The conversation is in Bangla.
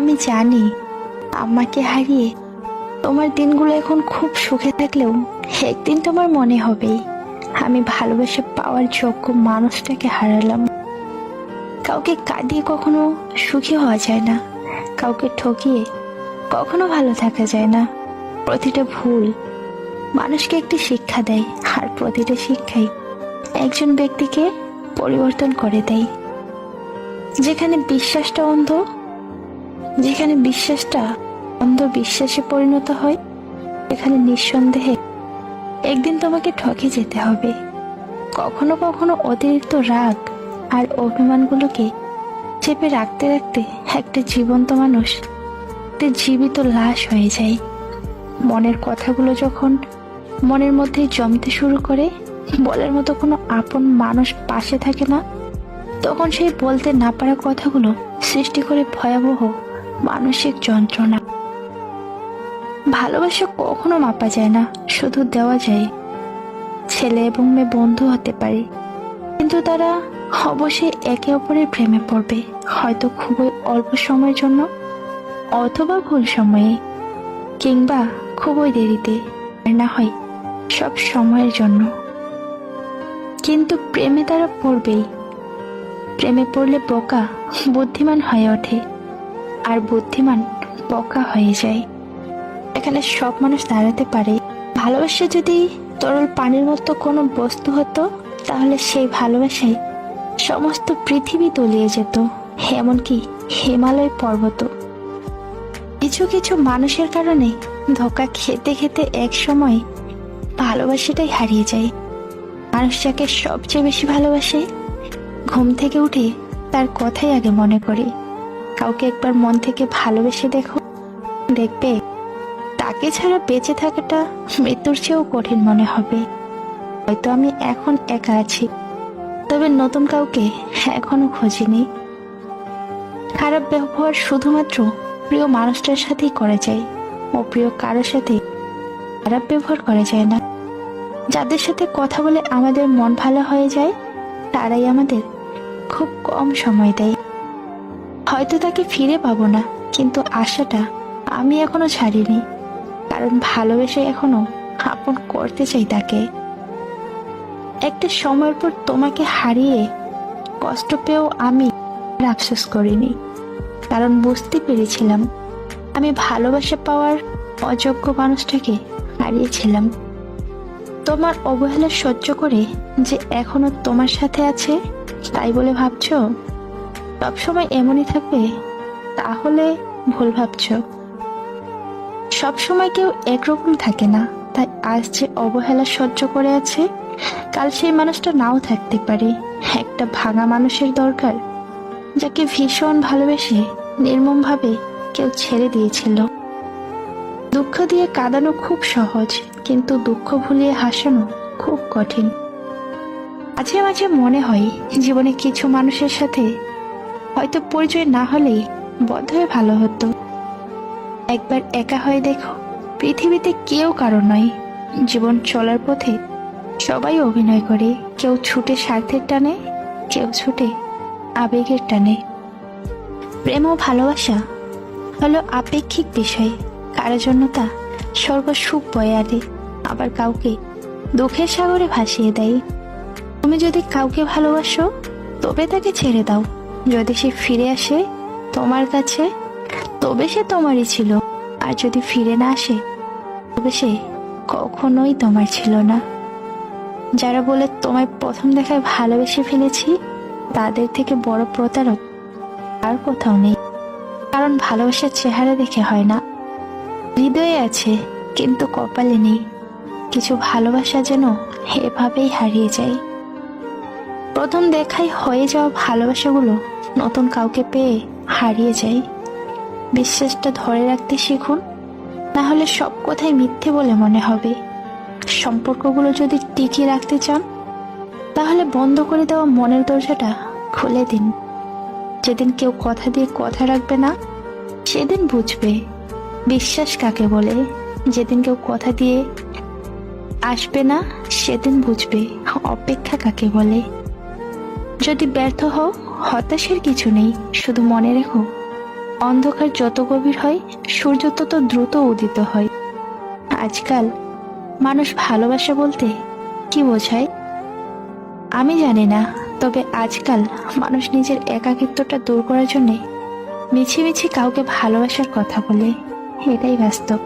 আমি জানি আমাকে হারিয়ে তোমার দিনগুলো এখন খুব সুখে থাকলেও একদিন তোমার মনে হবেই। আমি ভালোবাসা পাওয়ার যোগ্য মানুষটাকে হারালাম। কাউকে কাঁদিয়ে কখনো সুখী হওয়া যায় না। কাউকে ঠকিয়ে কখনো ভালো থাকা যায় না। প্রতিটা ভুল মানুষকে একটি শিক্ষা দেয় আর প্রতিটা শিক্ষাই একজন ব্যক্তিকে পরিবর্তন করে দেয়। যেখানে বিশ্বাসটা অন্ধ যেখানে বিশ্বাসটা অন্ধ বিশ্বাসে পরিণত হয়, সেখানে নিঃসন্দেহে একদিন তোমাকে ঠকে যেতে হবে। কখনো কখনো অতিরিক্ত রাগ আর অভিমানগুলোকে চেপে রাখতে রাখতে একটা জীবন্ত মানুষ একটা জীবিত লাশ হয়ে যায়। মনের কথাগুলো যখন মনের মধ্যে জমতে শুরু করে, বলার মতো কোনো আপন মানুষ পাশে থাকে না, তখন সেই বলতে না পারা কথাগুলো সৃষ্টি করে ভয়াবহ মানসিক যন্ত্রণা। ভালোবাসা কখনো মাপা যায় না, শুধু দেওয়া যায়। ছেলে এবং মেয়ে বন্ধু হতে পারে, কিন্তু তারা অবশ্যই একে অপরের প্রেমে পড়বে। হয়তো খুবই অল্প সময়ের জন্য, অথবা ভুল সময়ে, কিংবা খুবই দেরিতে না হয় সব সময়ের জন্য। কিন্তু প্রেমে তারা পড়বেই। প্রেমে পড়লে বোকা, বুদ্ধিমান হয়ে ওঠে। আর বুদ্ধিমান বোকা হয়ে যায়। এখানে সব মানুষ দাঁড়াতে পারে। ভালোবাসা যদি তরল পানির মতো কোনো বস্তু হতো, তাহলে সেই ভালোবাসায় সমস্ত পৃথিবী তলিয়ে যেত, এমনকি হিমালয় পর্বত। কিছু কিছু মানুষের কারণে ধোকা খেতে খেতে এক সময় ভালোবাসাটাই হারিয়ে যায়। মানুষ যাকে সবচেয়ে বেশি ভালোবাসে, ঘুম থেকে উঠে তার কথাই আগে মনে করে। কাউকে একবার মন থেকে ভালোবেসে দেখো। দেখবে, তাকে ছাড়া বেঁচে থাকাটা মৃত্যুর চেয়েও কঠিন মনে হবে। হয়তো আমি এখন একা আছি, তবে নতুন কাউকে এখনও খুঁজিনি। খারাপ ব্যবহার শুধুমাত্র প্রিয় মানুষটার সাথেই করা যায়, ও প্রিয় কারোর সাথে খারাপ ব্যবহার করা যায় না। যাদের সাথে কথা বলে আমাদের মন ভালো হয়ে যায়, তারাই আমাদের খুব কম সময় দেয়। হয়তো তাকে ফিরে পাবো না, কিন্তু আশাটা আমি এখনও ছাড়িনি। কারণ ভালোবেসে এখনও আপন করতে চাই তাকে। একটা সময়ের পর তোমাকে হারিয়ে কষ্ট পেয়েও আমি আফসোস করিনি। কারণ বুঝতে পেরেছিলাম, আমি ভালোবাসা পাওয়ার অযোগ্য মানুষটাকে হারিয়েছিলাম। তোমার অবহেলা সহ্য করে যে এখনও তোমার সাথে আছে, তাই বলে ভাবছ? সবসময় এমনই থাকবে? তাহলে ভুল ভাবছ। সবসময় কেউ একরকম থাকে না, তাই আজ যে অবহেলা সহ্য করে আছে, কাল সেই মানুষটা নাও থাকতে পারে। একটা ভাঙা মানুষের দরকার, যাকে ভীষণ ভালোবেসে নির্মমভাবে কেউ ছেড়ে দিয়েছিল। দুঃখ দিয়ে কাঁদানো খুব সহজ, কিন্তু দুঃখ ভুলিয়ে হাসানো খুব কঠিন। মাঝে মাঝে মনে হয়, জীবনে কিছু মানুষের সাথে হয়তো পরিচয় না হলেই বদ্ধ হয়ে ভালো হতো। একবার একা হয়ে দেখো, পৃথিবীতে কেউ কারও নয়। জীবন চলার পথে সবাই অভিনয় করে। কেউ ছুটে স্বার্থের টানে, কেউ ছুটে আবেগের টানে। প্রেম ও ভালোবাসা হলো আপেক্ষিক বিষয়। কারও জন্য তা স্বর্গ বয়ে আনে, আবার কাউকে দুঃখের সাগরে ভাসিয়ে দেয়। তুমি যদি কাউকে ভালোবাসো, তবে তাকে ছেড়ে দাও। যদি সে ফিরে আসে তোমার কাছে, তবে সে তোমারই ছিল। আর যদি ফিরে না আসে, তবে সে কখনোই তোমার ছিল না। যারা বলে তোমায় প্রথম দেখায় ভালোবেসে ফেলেছি, তাদের থেকে বড় প্রতারক আর কোথাও নেই। কারণ ভালোবাসার চেহারা দেখে হয় না। হৃদয়ে আছে, কিন্তু কপালে নেই। কিছু ভালোবাসা যেন এভাবেই হারিয়ে যায়। প্রথম দেখাই হয়ে যাওয়া ভালোবাসাগুলো নতুন কাউকে পেয়ে হারিয়ে যায় বিশ্বাসটা ধরে রাখতে শিখুন, না হলে সব কথাই মিথ্যে বলে মনে হবে। সম্পর্কগুলো যদি টিকিয়ে রাখতে চান, তাহলে বন্ধ করে দেওয়া মনের দরজাটা খুলে দিন। যেদিন কেউ কথা দিয়ে কথা রাখবে না, সেদিন বুঝবে বিশ্বাস কাকে বলে। যেদিন কেউ কথা দিয়ে আসবে না, সেদিন বুঝবে অপেক্ষা কাকে বলে। যদি ব্যর্থ হও, হতাশের কিছু নেই, শুধু মনে রেখো। অন্ধকার যত গভীর হয়, সূর্য তত দ্রুত উদিত হয়। আজকাল মানুষ ভালোবাসা বলতে কি বোঝায়? আমি জানি না, তবে আজকাল মানুষ নিজের একাকিত্বটা দূর করার জন্যে মিছি মিছি কাউকে ভালোবাসার কথা বলে, এটাই বাস্তব।